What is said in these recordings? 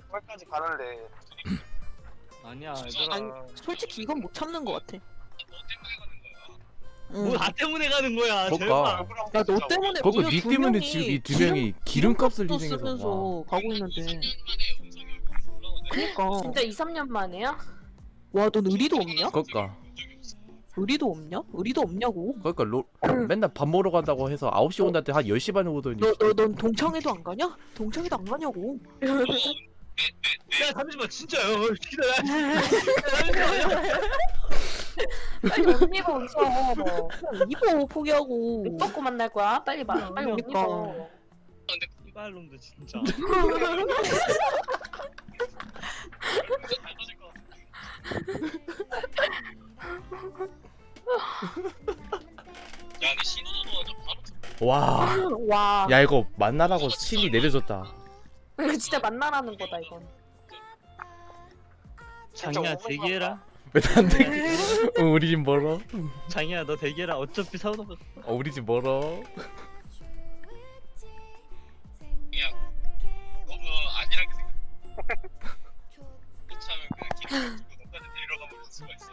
거기까지 가는데 아니야 아니, 얘들아 솔직히 이건 못 참는 것 같아. 응. 뭐나 때문에 가는 거야 그러니까. 제발 야, 너 때문에 그거 무려 니두 때문에 명이 지금 이 두 명이 기름값을 기름도 희생해서 와. 쓰면서 가고 있는데. 그니까. 진짜 2, 3년 만에야? 와, 넌 의리도 없냐? 그러니까 의리도 없냐? 의리도 없냐고. 그러니까 로, 맨날 밥 먹으러 간다고 해서 9시 온다는데 한 10시 반에 오더니 너, 너, 넌 동창회도 안 가냐? 동창회도 안 가냐고. 야 잠시만 진짜요 기다려 빨리 옷 입어 웃어 입어, 포기하고. 옷 벗고 만날 거야? 빨리 말 빨리 옷 그러니까. 입어 이발놈도 진짜 야 근데 신호도 바로 와. 와 야 이거 만나라고 신이 내려줬다. 이거 진짜 만나라는 거다 이건 장이야 대기해라 왜 나한테? 어, 우리 집 멀어. 장이야 너 대기해라 어차피 사오다 어, 우리 집 멀어. 너무 안일하게 생각 참 그냥 기분 두고 너까지 데리러 가버릴 수가 있어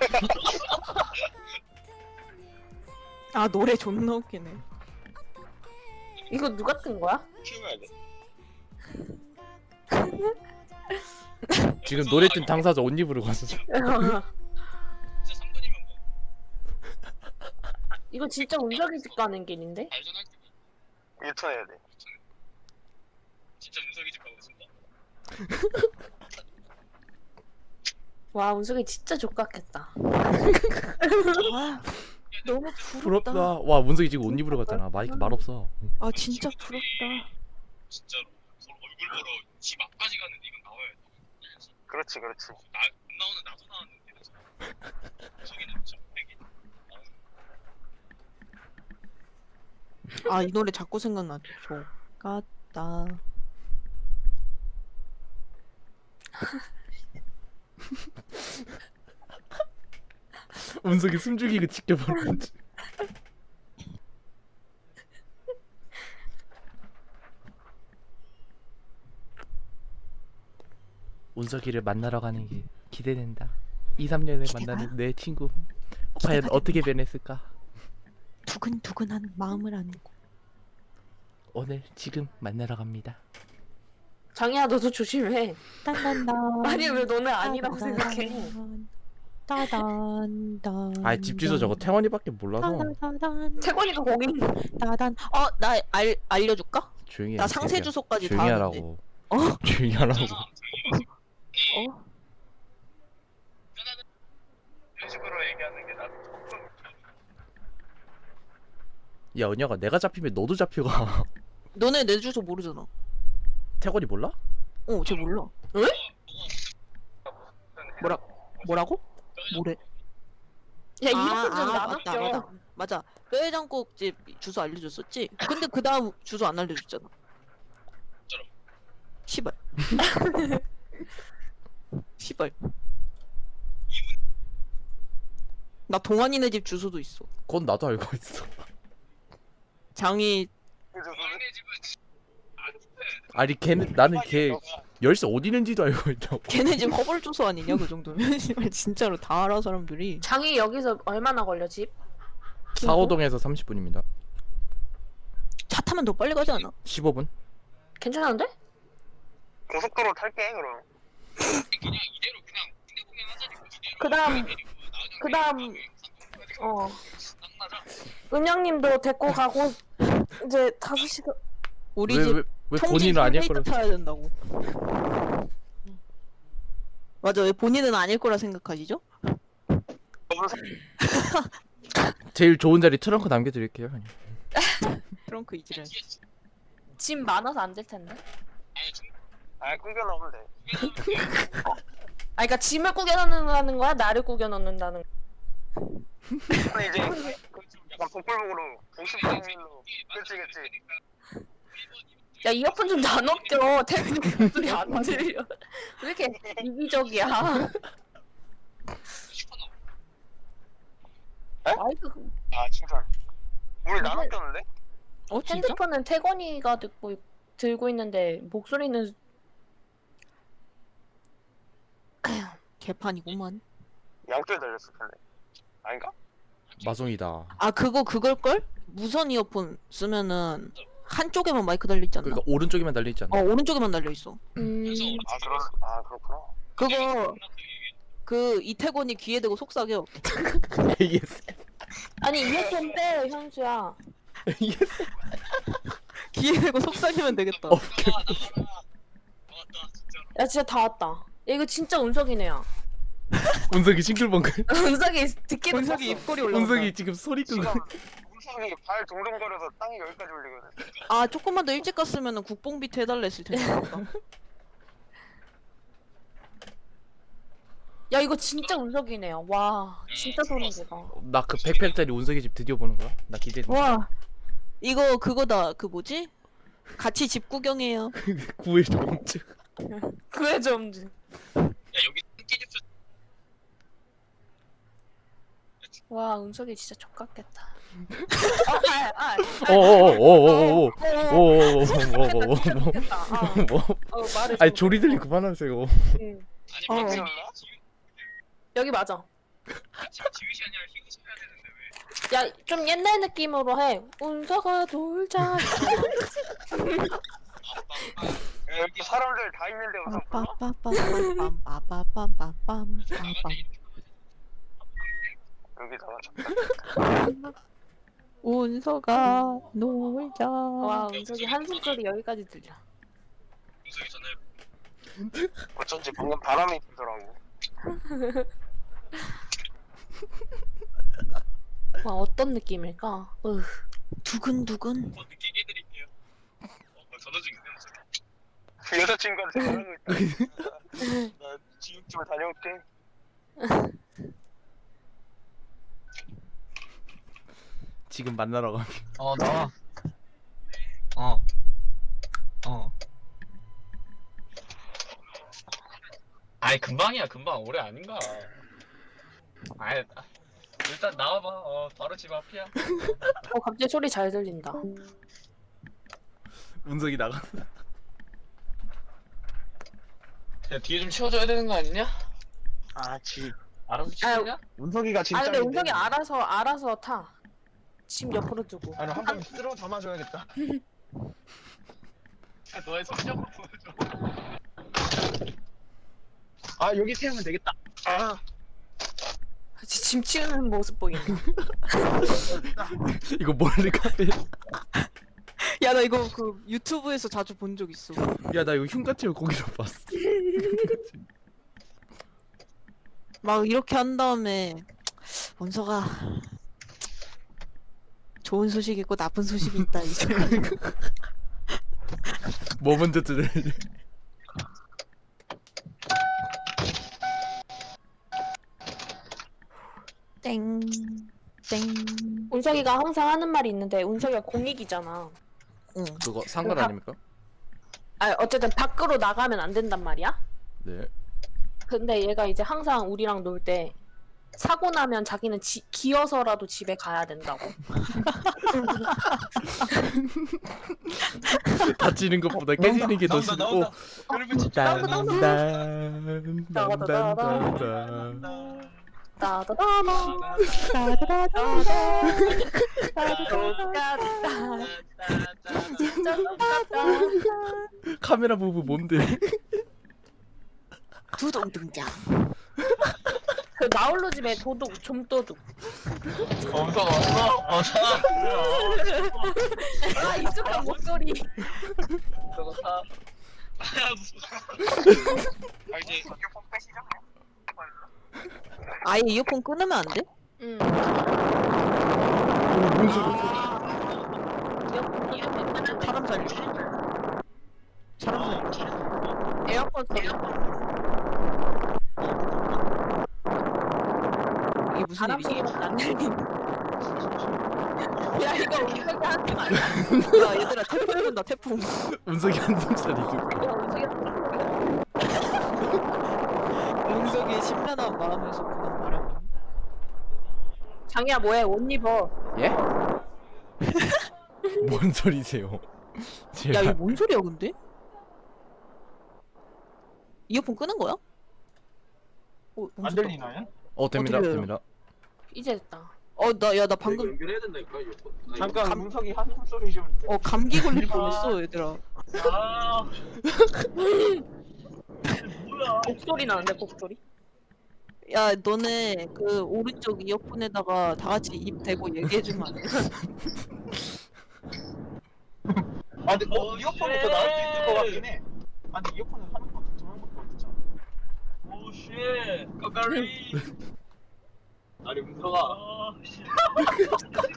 아, 노래 존나 웃기네. 이거 누가 뜬 거야? 키워야 돼 지금 노래 뜬 당사자 옷 입으러 갔어. 진짜 3분이면 뭐 이거 진짜 운석이 집 가는 길인데? 발전할 때 유턴 해야 돼 진짜 문석이 집 가고 싶다 와 운석이 진짜 족같겠다 아, 너무 부럽다. 부럽다. 와 문석이 지금 옷 입으러 갔잖아. 마이크 말 없어. 아, 진짜 부럽다. 진짜로 보러 집 앞까지 가는데 이건 나와야 돼? 그렇지 그렇지 나, 안 나오는 나도 나왔는데 문석이는 진짜 백이 아, 이 노래 자꾸 생각나. 좋겠다. 문석이 숨 죽이고 지켜보는지. 운석이를 만나러 가는 게 기대된다. 2, 3년에 기대가? 만나는 내 친구. 과연 기대가 어떻게 변했을까? 두근두근한 마음을 안고. 오늘 지금 만나러 갑니다. 장이야 너도 조심해 딴딴딴. 아니 왜 너는 아니라고 생각해 따단단. 아 집 주소 저거 태원이밖에 몰라서 따단. 태권이가 거기 있는 따단. 어, 나 알, 알려줄까? 조용히 해. 나 상세. 주소까지 다 조용히 아는데. 하라고. 어? 조용히 하라고. 어? 이런 식으로 얘기하는 게 나도 조금 야 은혁아 내가 잡히면 너도 잡혀가. 너네 내 주소 모르잖아. 태권이 몰라? 어, 쟤 몰라. 뭐라 뭐라고? 뭐래? 야 아, 이렇게 좀 아, 나눠 맞다, 맞다. 맞아. 뼈해장국 집 주소 알려줬었지? 근데 그 다음 주소 안 알려줬잖아. 시발. 시발. 나 동환이네 집 주소도 있어. 그건 나도 알고 있어. 장이 돼. 아니 걔는 나는 걔 열쇠 어디 있는지도 알고 있다고. 걔네 집 허벌 주소 아니냐 그 정도면 시발 진짜로 다 알아 사람들이. 장이 여기서 얼마나 걸려 집? 사호동에서 30분입니다. 차 타면 더 빨리 가지 않아? 15분? 괜찮은데? 고속도로 탈게 그럼 그냥 이대로 그냥 군대 공연하자니까 이대로 그다음- 그다음- 어 은영님도 데리고 가고 이제 5시간 우리 왜, 집 왜, 본인은 아닐 거라 타야 된다고. 맞아 왜 본인은 아닐 거라 생각하시죠? 제일 좋은 자리 트렁크 남겨드릴게요. 형님. 트렁크 이지랄. 짐 많아서 안 될 텐데 아 끊겨 넣으면 돼. 아 그니까 짐을 꾸겨 넣는다는 거야? 나를 꾸겨 넣는다는 거야? 근데 이제 그 약간 복불복으로 90분으로 그치 그치 야 이어폰 좀 나눠 껴 태민이 목소리 안 들려. 왜 이렇게 이기적이야? 슈퍼 나와 마이크 아 진짜. 우리 나눠 꼈는데? 어 진짜? 핸드폰은 태건이가 듣고 있- 들고 있는데 목소리는 개판이구만. 양쪽에 달렸을 텐데. 아닌가? 마송이다. 아 그거 그걸걸? 무선 이어폰 쓰면은 한쪽에만 마이크 달려있지 않나? 그러니까 오른쪽에만 달려 있지 않나? 어 오른쪽에만 달려있어. 음. 아 그런 아 그렇구나. 그거 그 이태곤이 귀에 대고 속삭여. AS. 아니 이어폰 빼 현수야. 귀에 대고 속삭이면 되겠다. 어. 야 진짜 다 왔다. 야 이거 진짜 운석이네요. 운석이 싱글벙글. 운석이 듣기도 본석이 봤어. 입꼬리 올라온다. 운석이 지금 소리 끄고. 지금 우석이 발 동동거려서 땅이 여기까지 올리거든. 아 조금만 더 일찍 갔으면 국뽕 비트 해달라 했을 텐데. 야 이거 진짜 운석이네요. 와 진짜 소름 돋아. 나그 100평짜리 운석이 집 드디어 보는 거야? 나 기대된다. 와 이거 그거다 그 뭐지? 같이 집 구경해요. 구해 좀. 그래 좀. 야 여기 끼집수 와 운석이 진짜 족같겠다. 어, 아, 아, 아, 오오오오오오오오오오오오. 좋겠다. 어, 뭐? 어, 말을 아니 좀- 조리 들리 그만하세요. 응. 아니 어. 지금 어. 여기 맞아. 지금 지휘시 아니라 희우시 해야 되는데 왜야좀 옛날 느낌으로 해. 운석아 돌자. 여기 사람들 다 있는데 우선 불러? 빠빠빠빰빰빰빰빰빰빰빰. 여기다가 운서가 놀자. 와 운석이 한숨소리 여기까지 들려. 어쩐지 방금 바람이 불더라고. 와 어떤 느낌일까? 으. 두근두근. 어 느끼게 해드릴게요 어, 어 전화 중인데 운석이 그 여자친구한테 말하고 있다. 나 지육집을 다녀올게. 지금 만나러 가. 어 나와 어 어. 아이 금방이야 금방 오래 아닌가 아이 나- 일단 나와봐 어 바로 집 앞이야 어 갑자기 소리 잘 들린다. 운석이 나가. 야 뒤에 좀 치워줘야 되는 거 아니냐? 아 지. 알아서 치우냐? 운석이가 아 진짜. 근데 운석이 알아서 알아서 타. 집 옆으로 두고. 아니 한번 쓸어 담아줘야겠다. 야, 너의 성격을 보여줘 아 여기 세우면 되겠다. 아 짐 치우는 모습 보인다. 이거 멀리 카페. 야 나 이거 그 유튜브에서 자주 본 적 있어. 야 나 이거 흉가치고 거기서 봤어. 막 이렇게 한 다음에 원서가 좋은 소식 있고 나쁜 소식이 있다 이제. 뭐 먼저 들을래? 땡. 땡. 운석이가 항상 하는 말이 있는데 운석이가 공익이잖아. 응. 그거 상관 아닙니까? 아 어쨌든 밖으로 나가면 안 된단 말이야. 네. 근데 얘가 이제 항상 우리랑 놀 때 사고 나면 자기는 지, 기어서라도 집에 가야 된다고. 다치는 것보다 깨지는 게 더 나온다. 나온다. 여러분 진짜 딴딴 딴 딴 딴. 따다다다. 진짜 똑같다. 카메라 부부 뭔데? 두동 등장. 그 나홀로 집에 도둑 좀 도둑. 엄청 왔어? 어 사. 아 익숙한 목소리. 저거 사. 아아 이제 휴폰 빼시죠. 아예 이어폰 끊으면 안 돼? 응. 어, 뭔 소리야? 이어폰 이어폰 끊으면 사람 살지? 사람 살지? 에어컨 소리. 이게 무슨 일이지? 야 이거 우리가 하지 말자. 야 얘들아 태풍 온다 태풍. 운석이 한 손짜리 심란한 마음에서 부는 바람이. 장이야 뭐해 옷 입어. 예? 뭔 소리세요? 야 제발. 이거 뭔 소리야 근데? 이어폰 끄는 거야? 어, 안 들리나요? 어 됩니다. 됩니다 이제 됐다. 어, 나, 야, 나 방금, 연결해야 된다니까 이거. 잠깐 감- 문석이 한숨 소리 좀. 어, 감기 걸릴 뻔했어, 얘들아. 아 뭐야 곡소리 나는데 곡소리? 야, 너네 그 오른쪽 이어폰에다가 다 같이 입 대고 얘기해주면 안 돼? 아 근데 어, 이어폰은 더 나을 수 있을 것 같긴 해. 아 근데 이어폰은 하는 거두 명밖에 없잖아. 오 쉣 까까리. 아니 문서가 아씨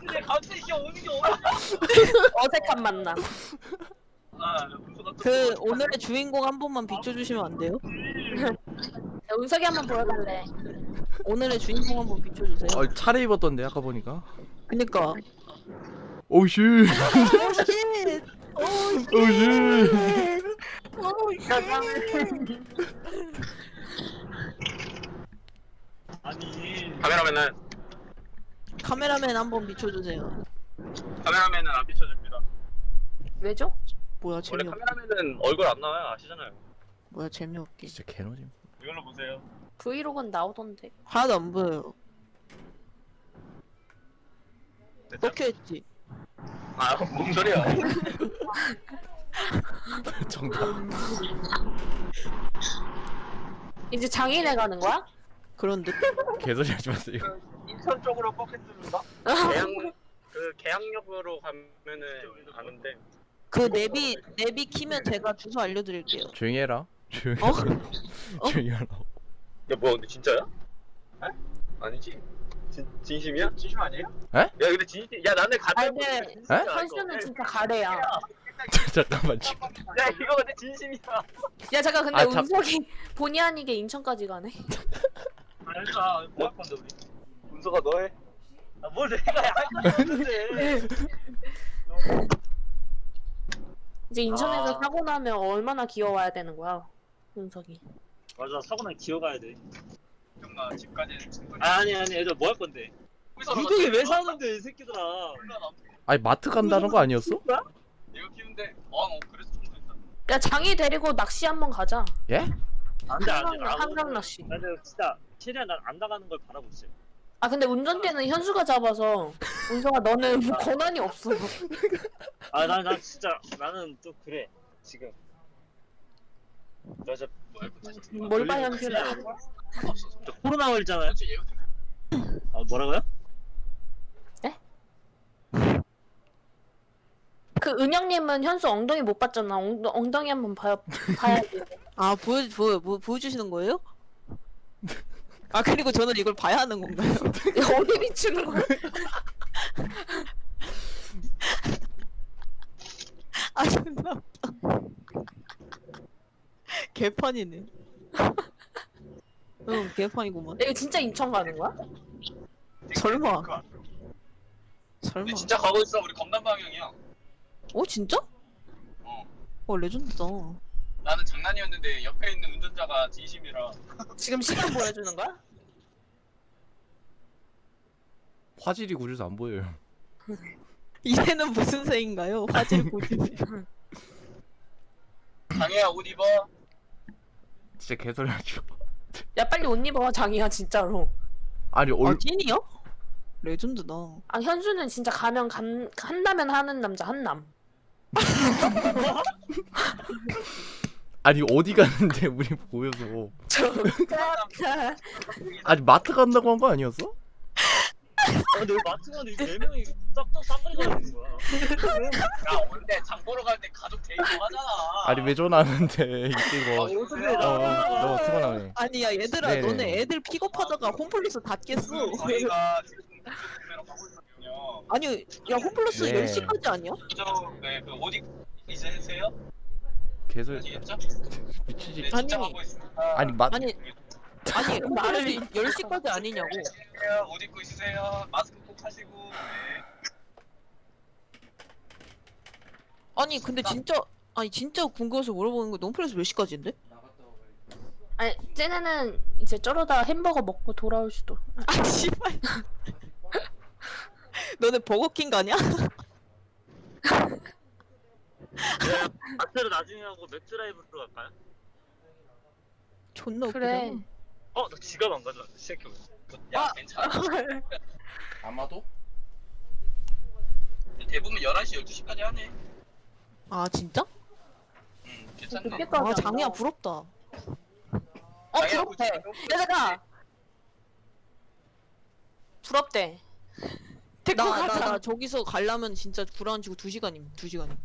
근데 갑자기 이게 오는 게 어디야 어색한 만남. 아 문서가 또 그, 오늘의 주인공 한 번만 비춰주시면 안 돼요? 야, 운석이 한번 보여달래. 오늘의 주인공 한번 비춰주세요. 어 차례 입었던데 아까 보니까 그니까. 오씨 오쉣! 오씨 아니 카메라맨은 카메라맨 한번 비춰주세요. 카메라맨은 안 비춰줍니다. 왜죠? 뭐야, 원래 재미없, 카메라맨은 얼굴 안 나와요 아시잖아요. 뭐야, 재미없게. 진짜 개노잼 이걸로 보세요 브이로그는 나오던데. 하나도 안 보여요. 됐죠? 뻑혀 했지? 아 뭔 소리야? 정답 이제 장인에 가는 거야? 그런데? 개소리 하지 마세요 인천 쪽으로 뻑했습니다. 계양 그 계양역으로 가면은 가는데 그 내비, 내비 키면 제가 주소 알려드릴게요. 조용히 해라 조용히 어? 해라 어? 조용히 하라 야 뭐야 근데 진짜야? 에? 아니지? 진, 진심이야? 진심 아니에요? 야 근데 진심 야 나는 가짜 아니, 근데 현수는 진짜 가래야. 잠깐만 지금 야 이거 근데 진심이야 야 잠깐 근데 아, 잠- 운석이 본의 아니게 인천까지 가네. 알까 뭐할 건데 우리 문석아 너해. 아뭘 내가 할 건데 없는데 이제 인천에서 아. 사고 나면 얼마나 귀여워야 되는 거야, 운석이. 맞아 사고 난 기어가야 돼 형나 집까지 충분히 아니 아니 얘들 뭐 할 건데 물고기 왜 사는데 이 새끼들아 아니 마트 간다는 거 아니었어? 이거 키운데 아뭐 그래서 좀 됐다 야 장이 데리고 낚시 한번 가자. 예? 안돼 안돼 한강 한강 낚시. 나는 진짜 최대한 난 안 나가는 걸 바라고 있어요 아 근데 운전대는 현수가 잡아서 운석아 너는 뭐 권한이 없어. 아난 난 진짜 나는 또 그래 지금 나 진짜 뭐야 이거 다시 뭘봐 현수야. 없어 저 코로나 사실 얘가 아 뭐라고요? 그 은영님은 현수 엉덩이 못 봤잖아. 엉, 엉덩이 한번 봐 봐야지. 아, 보여, 보여, 보, 보여주시는 거예요? 아, 그리고 저는 이걸 봐야 하는 건가요? 야, 어디 비추는 거야? 아, 존나 웃겨. 개판이네. 응, 개판이구만. 야, 이거 진짜 인천 가는 거야? 설마. 설마. 근데 진짜 가고 있어 우리 검단 방향이야 어, 진짜? 어 어, 레전드다. 나는 장난이었는데 옆에 있는 운전자가 진심이라 지금 시간 보여주는 거야? 화질이 구려서 안 보여요 이제는 무슨 새인가요? 화질 고지네. 장애야 옷 입어 진짜 개소리 하지 마 야 빨리 옷 입어 장이야 진짜로. 아니 얼 아, 찐이야? 레전드다. 아 현수는 진짜 가면 간, 한다면 하는 남자 한남. 아니 어디 가는데 우리 보여서 저 아니 마트 간다고 한 거 아니었어? 아 근데 왜 마트 가는데 이네 명이 싹다 쌍거리 가는 거야 야 원래 장 보러 갈 때 가족 데이트 하잖아 아니 왜 전화하는데 이거 아, 요즘에 어 나 너무 피곤하네 아니, 야, 얘들아, 네네. 너네 애들 픽업하다가 홈플러스 다 깼어. 저희가 지금 구매로 가고 있거든요 아니, 야, 홈플러스 네. 10시까지 아니야? 저 네 그 어디 이제 해세요? 개소리 아시겠죠? 미치지 네 진짜 아니. 가고 있습니다 아니 마 아니, 아니, 말을 10시까지 아니냐고. 있으세요? 옷 입고 있으세요? 마스크 꼭 하시고 네. 아니, 근데 진짜, 아니, 진짜 궁금해서 물어보는 거 홈플러스 몇 시까지인데? 아니 쟤네는 이제 저러다 햄버거 먹고 돌아올 수도. 아, 씨발. 너네 버거킹 가냐? 마트를 나중에 하고 맥드라이브로 갈까요? 존나 웃기다. 그래. 어, 나 지갑 안 가져왔네. 새끼. 야 괜찮아 아마도? 대부분 11시 12시까지 하네 아 진짜? 응 괜찮네 늦게까지 아. 장이야 부럽다. 어 부럽대 그치. 얘들아 부럽대 데리고 나나 나 가자 저기서 가려면 진짜 불안치고 2 시간임 2 시간임.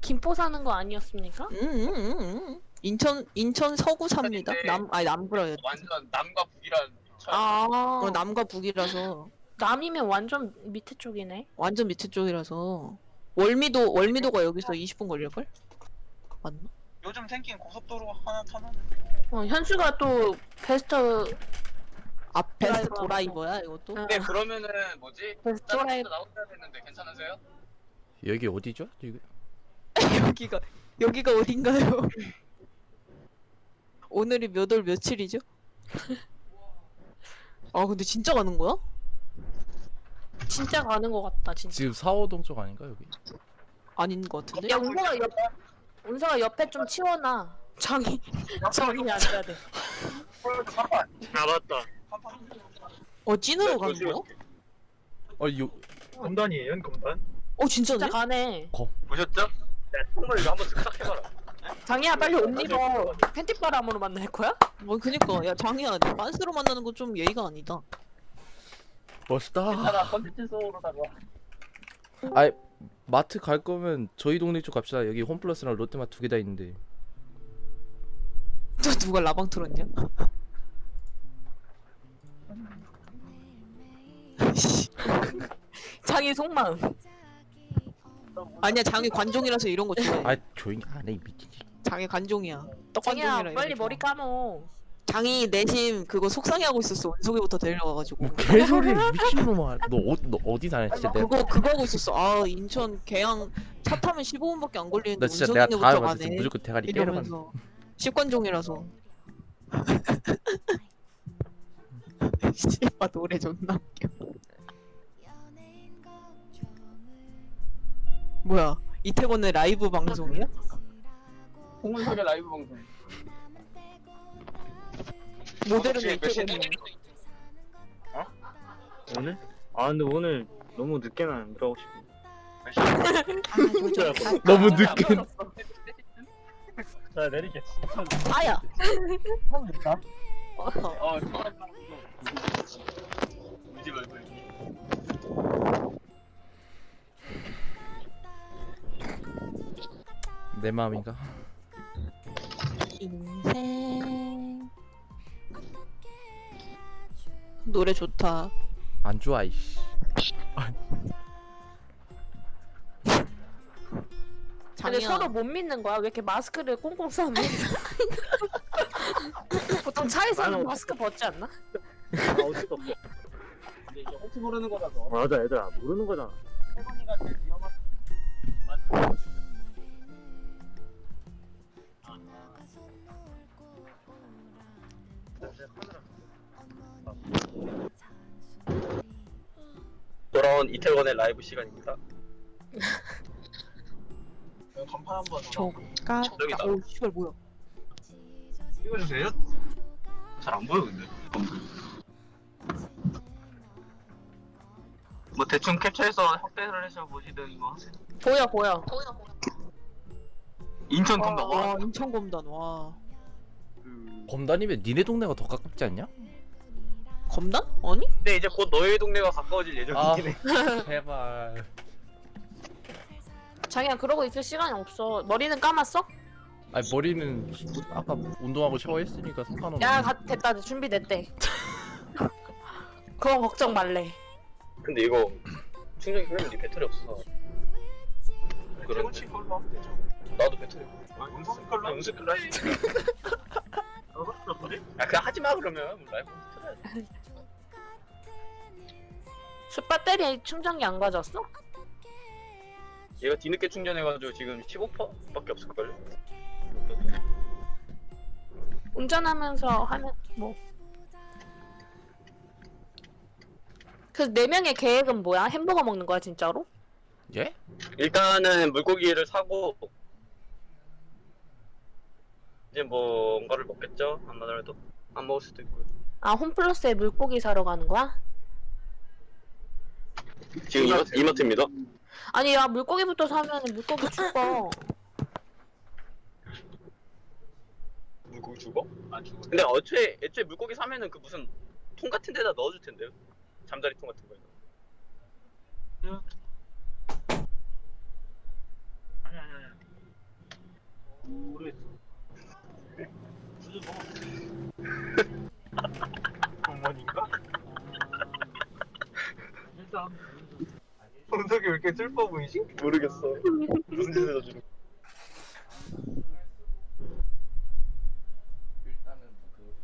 김포 사는 거 아니었습니까? 음, 음, 음. 인천 인천 서구 삽니다. 근데 남 아니 남부라. 완전 남과 북이란 아 어, 남과 북이라서 남이면 완전 밑에 쪽이네 완전 밑에 쪽이라서 월미도 월미도가 여기서 20분 걸릴 걸? 맞나? 요즘 생긴 고속도로 하나 타면 어, 현수가 또 베스트 아 베스트 드라이버. 도라이버야 이것도? 어, 근데 그러면은 뭐지? 베스트 드라이브 나오셔야 되는데 괜찮으세요? 여기 어디죠? 지금? 여기가 여기가 어딘가요? 오늘이 몇 월 며칠이죠? 아 근데 진짜 가는 거야? 진짜 가는 거 같다 진짜 지금 사호동 쪽 아닌가 여기? 아닌 것 같은데? 야 운서가 옆 운서가 옆에 좀 치워놔 장이 장이 앉아야 돼 아, 맞다. 어 찐으로 가는 조심해. 거야? 어 요. 검단이에요 검단? 어 진짜네? 진짜 가네 보셨죠? 야, 정말 이거 한번 쓱싹 해봐라. 장이야 빨리 옷 입어 팬티 바람으로 만날 거야? 뭐 그니까 야 장이야 내 빤스로 만나는 건좀 예의가 아니다 멋있다. 괜찮아 컨텐츠 속으로다가 아 마트 갈 거면 저희 동네 쪽 갑시다. 여기 홈플러스랑 롯데마트 두 개 다 있는데. 또 누가 라방 틀었냐? 장이 속마음 아니야 장이 관종이라서 이런 거 좋아해 아 조용히 안해 미친. 떡관종이라 장이야 이런 빨리 거 머리. 감어. 장이 내심 그거 속상해하고 있었어. 은속이부터 데려가가지고. 뭐 개소리 미친놈아. 너, 어, 너 어디 사냐 진짜 내가. 그거 그거 하고 있었어. 아 인천 개항 차 타면 15분밖에 안 걸리는데 나 진짜 내가 다음에 때 가네 무조건 대가리 깨러 간. 이러면서. 식관종이라서. 씨발 노래 존나 웃겨. 뭐야? 이태원의 라이브 방송이야? 홍문석의 라이브 방송 모델은 혹시 몇 시에 이태원이야 오늘? 아, 근데 오늘 너무 늦게는 안 들어가고 싶어. 너무 늦게. 자, 내리게. 아야 어집 얼굴 내 마음인가? 인생 노래 좋다 안 좋아 이씨. 근데 서로 못 믿는 거야 왜 이렇게 마스크를 꽁꽁 싸매 보통 차에서는 나는 마스크 벗지 않나? 아, 어쩔 수 없어. 근데 이제 혹시 모르는 거라서 맞아, 얘들아. 모르는 거잖아. 태건이가 제일 돌아온 이태원의 라이브 시간입니다. 간판 한번 조까 저기다. 오 씨발 뭐야? 찍어주세요. 잘 안 보여 근데. 뭐 대충 캡처해서 확대를 해서 보시든 뭐 하세요. 보여 보여. 인천 검다 와 와. 인천 검단 와. 그... 검단이면 니네 동네가 더 가깝지 않냐? 검단? 아니? 근데 이제 곧 너희 동네가 가까워질 아 예정이긴 해. 제발. 자기야 그러고 있을 시간이 없어 머리는 감았어? 아니 머리는 아까 운동하고 샤워했으니까 상관없어. 야 가, 됐다 준비됐대 그건 걱정 말래 근데 이거 충전기 끄면 네 배터리 없어. 그런데 씨 걸로 하면 되죠 나도 배터리. 아 은석 걸로 하면 음식 끌라 해. 아 그냥 하지 마 그러면 라이브 틀어야지. 숯배터리 충전기 안 가져왔어? 얘가 뒤늦게 충전해가지고 지금 15%밖에 없을걸요? 운전하면서 하면 뭐 그래서 네 명의 계획은 뭐야? 햄버거 먹는 거야 진짜로? 예? 일단은 물고기를 사고 이제 뭔가를 먹겠죠? 아마도 안 먹을 수도 있고요. 아 홈플러스에 물고기 사러 가는 거야? 지금 이마트, 이마 트입니다. 아니 야 물고기부터 사면 물고기 죽어. 물고기 죽어? 안 죽어. 근데 애초에 애초에 물고기 사면은 그 무슨 통 같은 데다 넣어줄 텐데요. 잠자리 통 같은 거에. 아니 아니 아니. 모르겠어. 주주 먹어. 어머니인가? 일단 동석이 왜 이렇게 슬퍼 보이지? 모르겠어. 무슨 짓을 저지르? 일단은 그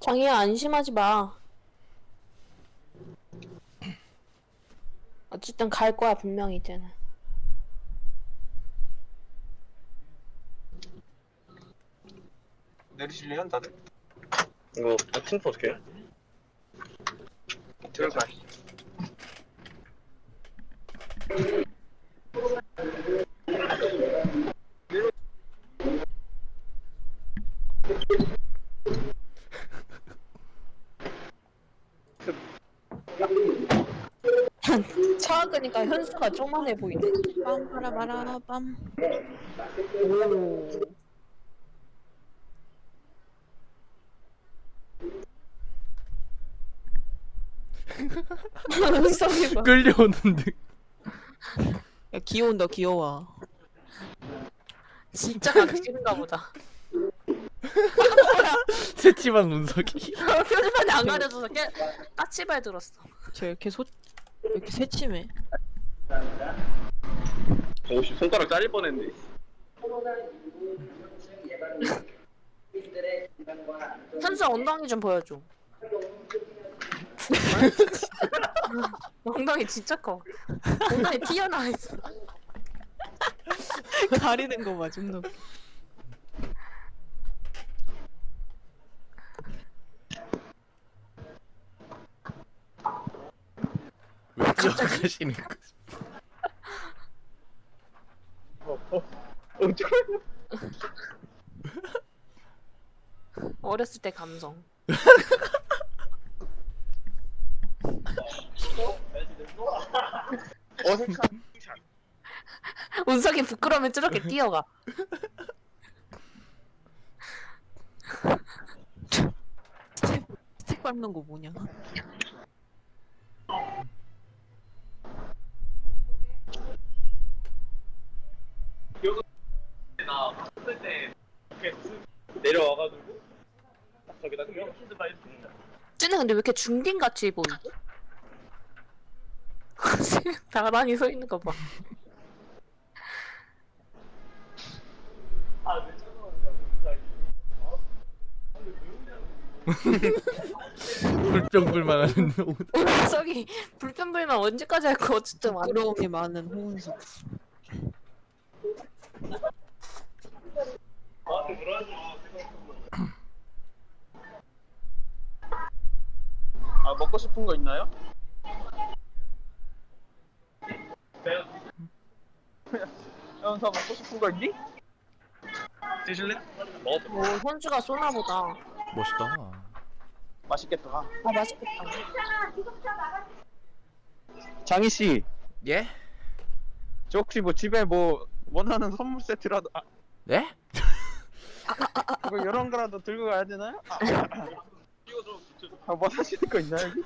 장이야 안심하지 마. 어쨌든 갈 거야 분명히 이제는. 내리실래요, 다들? 이거 팀프 어떻게 해? 들어가. 차 끄니까 현수가 쪼만해 보이네. 빰빠라바라빰. 오. 봐. 끌려오는데 야 귀여운다 귀여워. 진짜 가기 싫은가 보다. 새침한 운석이 표지판이 안 가려져서 깨 까치발 들었어. 쟤 이렇게 소 왜 이렇게 새침해? 오씨 손가락 잘릴 뻔했네. 현수 엉덩이 좀 보여줘. 엉덩이 진짜 커. 엉덩이 튀어나와 있어. 가리는 거 봐, 존나. 웃겨. 왜 들어가시는 거지? 어렸을 때 감성. 어색한. 운석이 부끄러우면 저렇게 뛰어가. 스틱 밟는 거 뭐냐? 나 했을 때 이렇게 내려와가지고 딱 저기다 그냥 힌트 바이 쟤는 근데 왜 이렇게 중딩 같이 보이지? 나란히 서 있는 거 봐. 불평불만 하는 옷. 운석이 불편불만 언제까지 할거 진짜 많아. 부러움이 많은 호은석. 아, 먹고 싶은 거 있나요? 형, 다 먹고 싶은 거 있니? 드실래? 먹었어. 오 현주가 쏘나 보다. 멋있다. 맛있겠다. 아 맛있겠다. 장희 씨, 예? 저 혹시 뭐 집에 뭐 원하는 선물 세트라도 아, 네? 뭐 이런 거라도 들고 가야 되나요? 아, 아, 뭐 사시는 거 있나요 여기?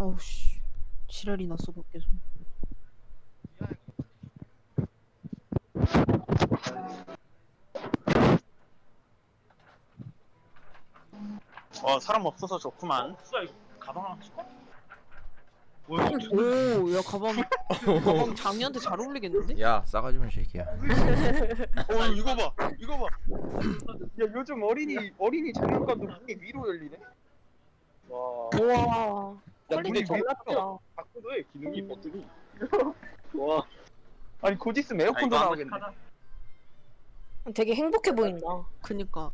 어우 씨. 지랄이 났어 밖에서. 어, 사람 없어서 좋구만. 이거 가방 하나 줄까? 오, 야 가방 가방 장이한테 잘 어울리겠는데? 야 싸가지만 새끼야. 어, 이거 봐, 이거 봐. 야, 요즘 어린이 어린이 장난감도 문이 위로 열리네. 와, 우와. 야, 퀄리티 문이 졸라 위로 크다. 바꾸도 해 기능이 버튼이. 와, 아니 곧 있으면 에어컨도 나오겠네. 되게 행복해 보인다. 그니까